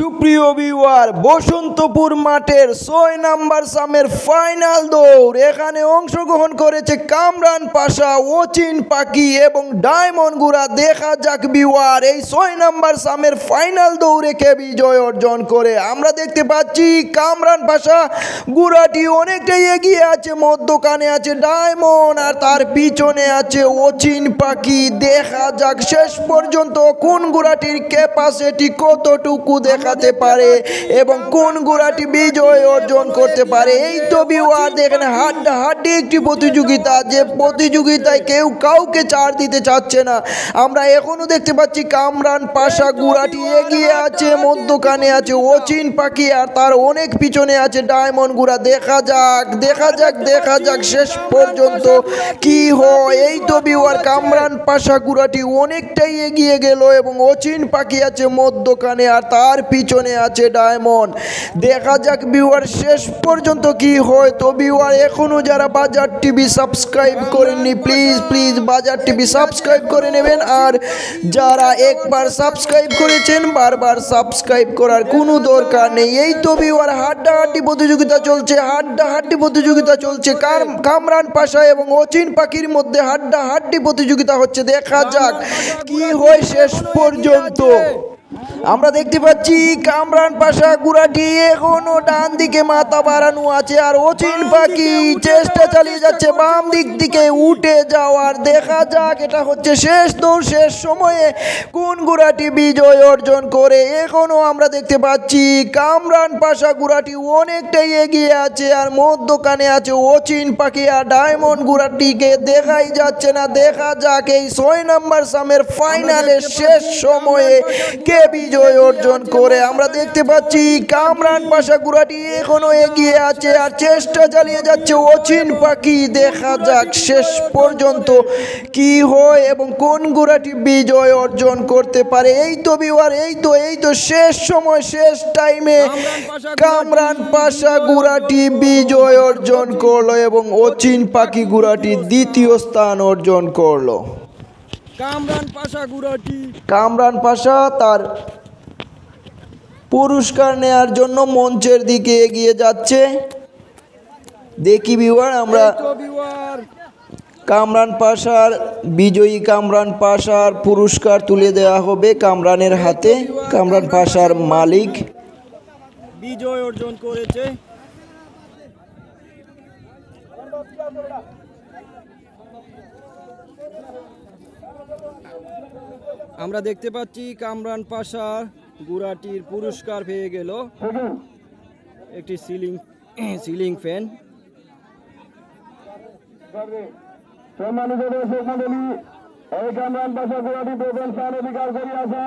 সুপ্রিয় বিওয়ার বসন্তপুর মাঠের ছয় নাম্বার সামের ফাইনাল দৌড়। এখানে অংশগ্রহণ করেছে কামরান পাশা ওচিন পাখি এবং ডায়মন্ড গুড়া। দেখা যাক বিওয়ার এই ছয় নাম্বার সামের ফাইনাল দৌড়ে কে বিজয় অর্জন করে। আমরা দেখতে পাচ্ছি কামরান পাশা, গুড়াটি অনেকটাই এগিয়ে আছে, মধ্যখানে আছে ডায়মন্ড আর তার পিছনে আছে ওচিন পাখি দেখা যাক শেষ পর্যন্ত কোন গুড়াটির ক্যাপাসিটি কতটুকু দেখাতে পারে এবং কোন গুড়াটি বিজয় অর্জন করতে পারে? এই তো বিওয়ার দেখেন হাড্ডা হাড্ডি একটি প্রতিযোগিতা যে প্রতিযোগিতায় কেউ কাউকে ছাড় দিতে চাচ্ছে না। আমরা এখনও দেখতে পাচ্ছি কামরান পাশা গুড়াটি এগিয়ে আছে, মধ্যখানে আছে ওচিন পাখি আর তার অনেক পিছনে আছে ডায়মন্ড গুড়া। দেখা যাক দেখা যাক দেখা যাক শেষ পর্যন্ত কি হয়। এই তো বিওয়ার কামরান পাশা গুড়াটি অনেকটাই এগিয়ে গেল এবং অচিন পাখি আছে মধ্যখানে আর তার পিছনে আছে ডায়মন্ড। দেখা যাক বিওয়ার শেষ পর্যন্ত কি হয়। তো বিওয়ার এখনও যারা বাজার টিভি সাবস্ক্রাইব করেননি please please Bazar TV subscribe করে নেবেন। আর যারা একবার সাবস্ক্রাইব করেছেন, বারবার সাবস্ক্রাইব করার কোনো দরকার নেই। এই তো বিওয়ার হাড্ডাহাড্ডি প্রতিযোগিতা চলছে, হাড্ডাহাড্ডি প্রতিযোগিতা চলছে। কামরান পাশা এবং অচিন পাখির মধ্যে হাড্ডাহাড্ডি প্রতিযোগিতা হচ্ছে। দেখা যাক কি হয় শেষ পর্যন্ত। আমরা দেখতে পাচ্ছি কামরান পাশা গুড়াটি এখনও ডান দিকে মাথা বাড়ানো আছে আর অচিন পাখি চেষ্টা চালিয়ে যাচ্ছে। বাম দিক দিকে উঠে যাওয়ার দেখা যাক এটা হচ্ছে শেষ দৌড় শেষ সময়ে কোন গুড়াটি বিজয় অর্জন করে। এখনও আমরা দেখতে পাচ্ছি কামরান পাশা গুড়াটি অনেকটাই এগিয়ে আছে আর মধ্যখানে আছে অচিন পাখি আর ডায়মন্ড গুড়াটিকে। দেখাই যাচ্ছে না দেখা যাক এই ছয় নাম্বার সামের ফাইনালের শেষ সময়ে কে বিজয় অর্জন করে আমরা দেখতে পাচ্ছি কামরান পাশা গুড়াটি এখনও এগিয়ে আছে আর চেষ্টা চালিয়ে যাচ্ছে অচিন পাখি। দেখা যাক শেষ পর্যন্ত কি হয় এবং কোন গুড়াটি বিজয় অর্জন করতে পারে। এই তো বিওয়ার এই তো এই তো শেষ সময় শেষ টাইমে কামরান পাশা গুড়াটি বিজয় অর্জন করল এবং অচিন পাখি গুড়াটি দ্বিতীয় স্থান অর্জন করল। কামরান পাশা গুড়াটি। কামরান পাশা তার পুরস্কার নেয়ার জন্য মঞ্চের দিকে এগিয়ে যাচ্ছে। দেখি বিওয়ার আমরা কামরান পাশার বিজয়ী কামরান পাশার পুরস্কার তুলে দেওয়া হবে কামরানের হাতে। কামরান পাশার মালিক। বিজয় অর্জন করেছে। আমরা দেখতে পাচ্ছি কামরান পাশা গুড়াটির পুরস্কার পেয়ে গেল। একটি সিলিং সিলিং ফ্যান। সম্মানিত দর্শক মন্ডলী এই কামরান পাশা গোড়াটি প্রধান স্থান অধিকার করিয়াছে।